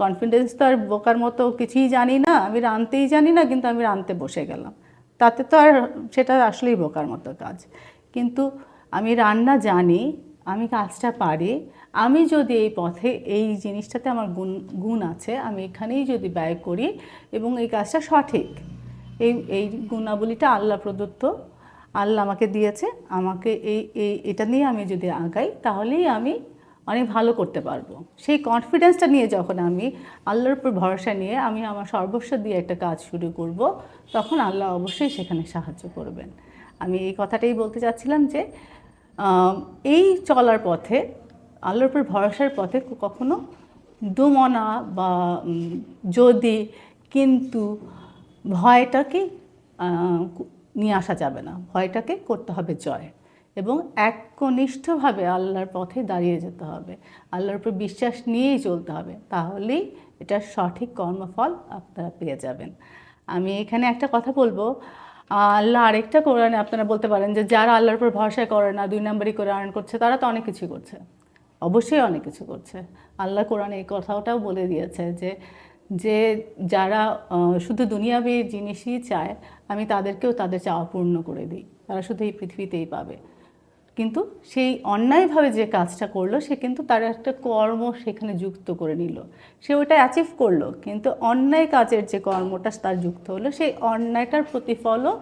Confidence তো আর বোকার মতো কিছুই জানি না। আমি রানতেই জানি না, কিন্তু আমি রানতে বসে গেলাম। তাতে তো আর সেটা আসলেই বোকার মতো কাজ। কিন্তু আমি রান্না জানি, আমি কাজটা পারি। আমি যদি এই পথে এই জিনিসটাতে আমার গুণ গুণ আছে, আমি এখানেই যদি ব্যয় করি এবং এই কাজটা সঠিক, এই এই গুণাবলীটা আল্লাহ প্রদত্ত, আল্লাহ আমাকে দিয়েছে, আমাকে এই এই, এটা নিয়ে আমি যদি আগাই, তাহলেই আমি অনেক ভালো করতে পারব। সেই কনফিডেন্সটা নিয়ে যখন আমি আল্লাহর উপর ভরসা নিয়ে আমি আমার সর্বস্ব দিয়ে একটা কাজ শুরু করব, তখন আল্লাহ অবশ্যই সেখানে সাহায্য করবেন। আমি এই কথাটাই বলতে চাচ্ছিলাম যে এই চলার পথে, আল্লাহর উপর ভরসার পথে কখনো দোমনা বা যদি, কিন্তু ভয়টাকে নিয়ে আসা যাবে না। ভয়টাকে করতে হবে জয়। এবং একনিষ্ঠভাবে আল্লাহর পথে দাঁড়িয়ে যেতে হবে। আল্লাহর উপর বিশ্বাস নিয়েই চলতে হবে। তাহলেই এটার সঠিক কর্মফল আপনারা পেয়ে যাবেন। আমি এখানে একটা কথা বলব। আল্লাহ আরেকটা কোরআনে আপনারা বলতে পারেন যে, যারা আল্লাহর উপর ভরসা করে না, দুই নম্বরই করে করছে, তারা তো অনেক কিছু করছে। অবশ্যই অনেক কিছু করছে। আল্লাহ কোরআনে এই কথাটাও বলে দিয়েছে যে যে যারা শুধু দুনিয়াবী জিনিসই চায়, আমি তাদেরকেও তাদের চাওয়া পূর্ণ করে দিই। তারা শুধু এই পৃথিবীতেই পাবে। কিন্তু সেই অন্যায়ভাবে যে কাজটা করল, সে কিন্তু তার একটা কর্ম সেখানে যুক্ত করে নিল। সে ওটা অ্যাচিভ করল, কিন্তু অন্যায় কাজের যে কর্মটা তার যুক্ত হলো, সেই অন্যায়টার প্রতিফলও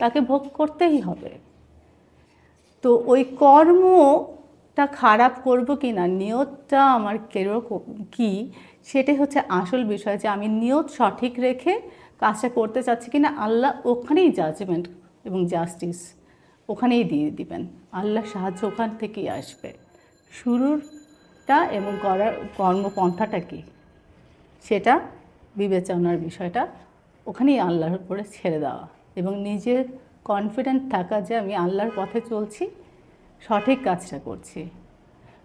তাকে ভোগ করতেই হবে। তো ওই কর্মটা খারাপ করব কি না, নিয়তটা আমার কেরকম কি, সেটাই হচ্ছে আসল বিষয় যে আমি নিয়ত সঠিক রেখে কাজটা করতে চাচ্ছি কি না, আল্লাহ ওখানেই জাজমেন্ট এবং জাস্টিস ওখানেই দিয়ে দিবেন। আল্লাহ সাহায্য ওখান থেকেই আসবে। শুরুরটা এবং করার কর্মপন্থাটা কি? সেটা বিবেচনার বিষয়টা ওখানেই আল্লাহর উপরে ছেড়ে দেওয়া। এবং নিজের কনফিডেন্ট থাকা যে আমি আল্লাহর পথে চলছি, সঠিক কাজটা করছি।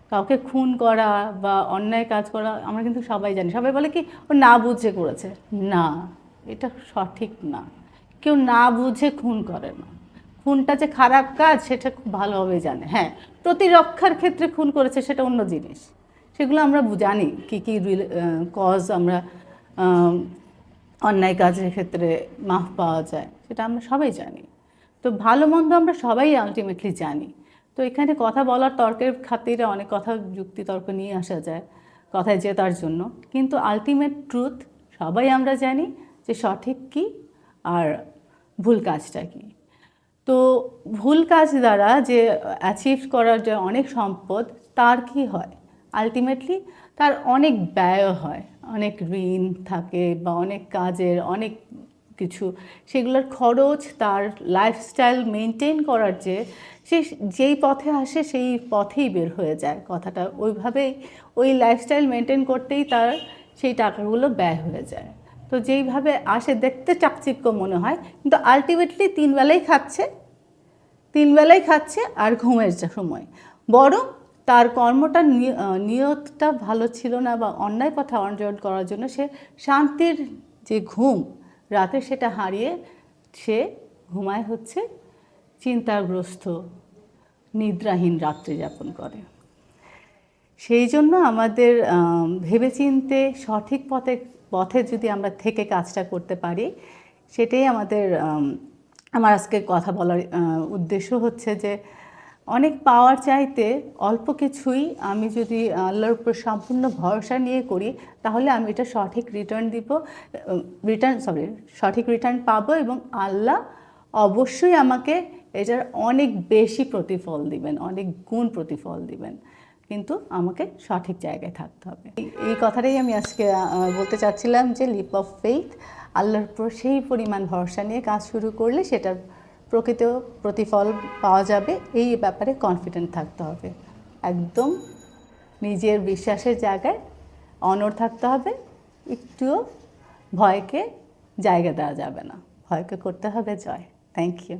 কাউকে খুন করা বা অন্যায় কাজ করা আমরা কিন্তু সবাই জানি। সবাই বলে কি, ও না বুঝে করেছে। না, এটা সঠিক না। কেউ না বুঝে খুন করে না। খুনটা যে খারাপ কাজ, সেটা খুব ভালোভাবে জানে। হ্যাঁ প্রতিরক্ষার ক্ষেত্রে খুন করেছে সেটা অন্য জিনিস। সেগুলো আমরা জানি কী কী কজ আমরা অন্যায় কাজের ক্ষেত্রে মাফ পাওয়া যায়, সেটা আমরা সবাই জানি। তো ভালো মন্দ আমরা সবাই আলটিমেটলি জানি। তো এখানে কথা বলার তর্কের খাতিরে অনেক কথা যুক্তি তর্ক নিয়ে আসা যায়, কথায় জেতার জন্য। কিন্তু আলটিমেট ট্রুথ সবাই আমরা জানি যে সঠিক কী আর ভুল কাজটা কী। তো ভুল কাজ দ্বারা যে অ্যাচিভ করার যে অনেক সম্পদ, তার কি হয়? আলটিমেটলি তার অনেক ব্যয় হয়। অনেক ঋণ থাকে বা অনেক কাজের অনেক কিছু। সেগুলোর খরচ, তার লাইফস্টাইল মেনটেন করার যে, সে যেই পথে আসে সেই পথেই বের হয়ে যায়। কথাটা ওইভাবেই ওই লাইফস্টাইল মেনটেন করতেই তার সেই টাকাগুলো ব্যয় হয়ে যায়। তো যেইভাবে আসে, দেখতে চাকচিক্য মনে হয়, কিন্তু আলটিমেটলি তিনবেলাই খাচ্ছে তিনবেলাই খাচ্ছে আর ঘুমের সময়। বরং তার কর্মটা নিয়তটা ভালো ছিল না বা অন্যায় পথে অর্জন করার জন্য সে শান্তির যে ঘুম, রাতে সেটা হারিয়ে সে ঘুমায় হচ্ছে চিন্তাগ্রস্ত, নিদ্রাহীন রাত্রি যাপন করে। সেই জন্য আমাদের ভেবেচিন্তে সঠিক পথে পথে যদি আমরা থেকে কাজটা করতে পারি, সেটাই আমাদের আমার আজকে কথা বলার উদ্দেশ্য হচ্ছে যে অনেক পাওয়ার চাইতে অল্প কিছুই আমি যদি আল্লাহর উপর সম্পূর্ণ ভরসা নিয়ে করি, তাহলে আমি এটা সঠিক রিটার্ন দিব রিটার্ন সরি সঠিক রিটার্ন পাবো এবং আল্লাহ অবশ্যই আমাকে এটার অনেক বেশি প্রতিফল দিবেন, অনেক গুণ প্রতিফল দিবেন। কিন্তু আমাকে সঠিক জায়গায় থাকতে হবে। এই- কথাটাই আমি আজকে বলতে চাচ্ছিলাম যে লিপ অফ ফেইথ আল্লাহর উপর সেই পরিমাণ ভরসা নিয়ে কাজ শুরু করলে সেটার প্রকৃত প্রতিফল পাওয়া যাবে। এই ব্যাপারে কনফিডেন্ট থাকতে হবে। একদম নিজের বিশ্বাসের জায়গায় অনর থাকতে হবে। একটুও ভয়কে জায়গা দেওয়া যাবে না। ভয়কে করতে হবে জয়। Thank you